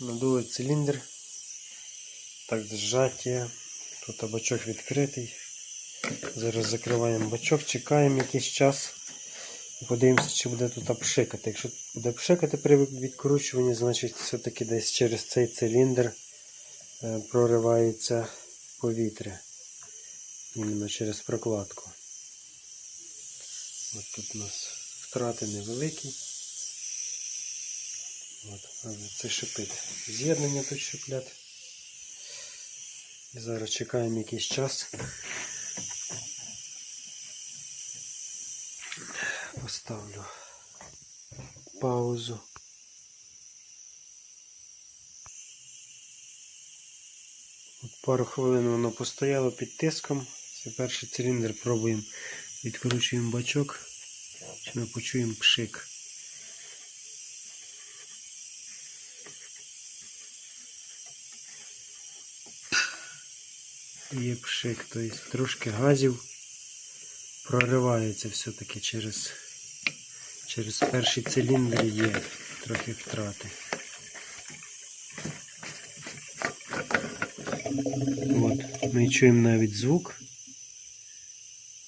Надули циліндр. Так, зжаття. Тут бачок відкритий. Зараз закриваємо бачок, чекаємо якийсь час. І подивимося, чи буде тут пшикати. Якщо буде пшикати при відкручуванні, значить все-таки десь через цей циліндр е, проривається повітря. Іменно через прокладку. От тут у нас втрати невеликі. От, це шипить. З'єднання тут шиплять. Зараз чекаємо якийсь час. Поставлю паузу. От пару хвилин воно постояло під тиском. Це перший циліндр пробуємо. Відкручуємо бачок. Чи ми почуємо пшик. Є пшик, тобто трошки газів проривається все-таки через, через перші циліндри є трохи втрати. От, ми чуємо навіть звук.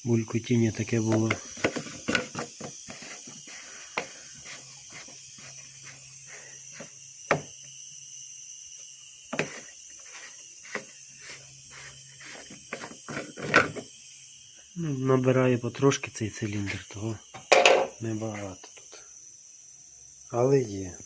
Булькотіння таке було. Ну, набирає потрошки цей циліндр, того небагато тут. Але є.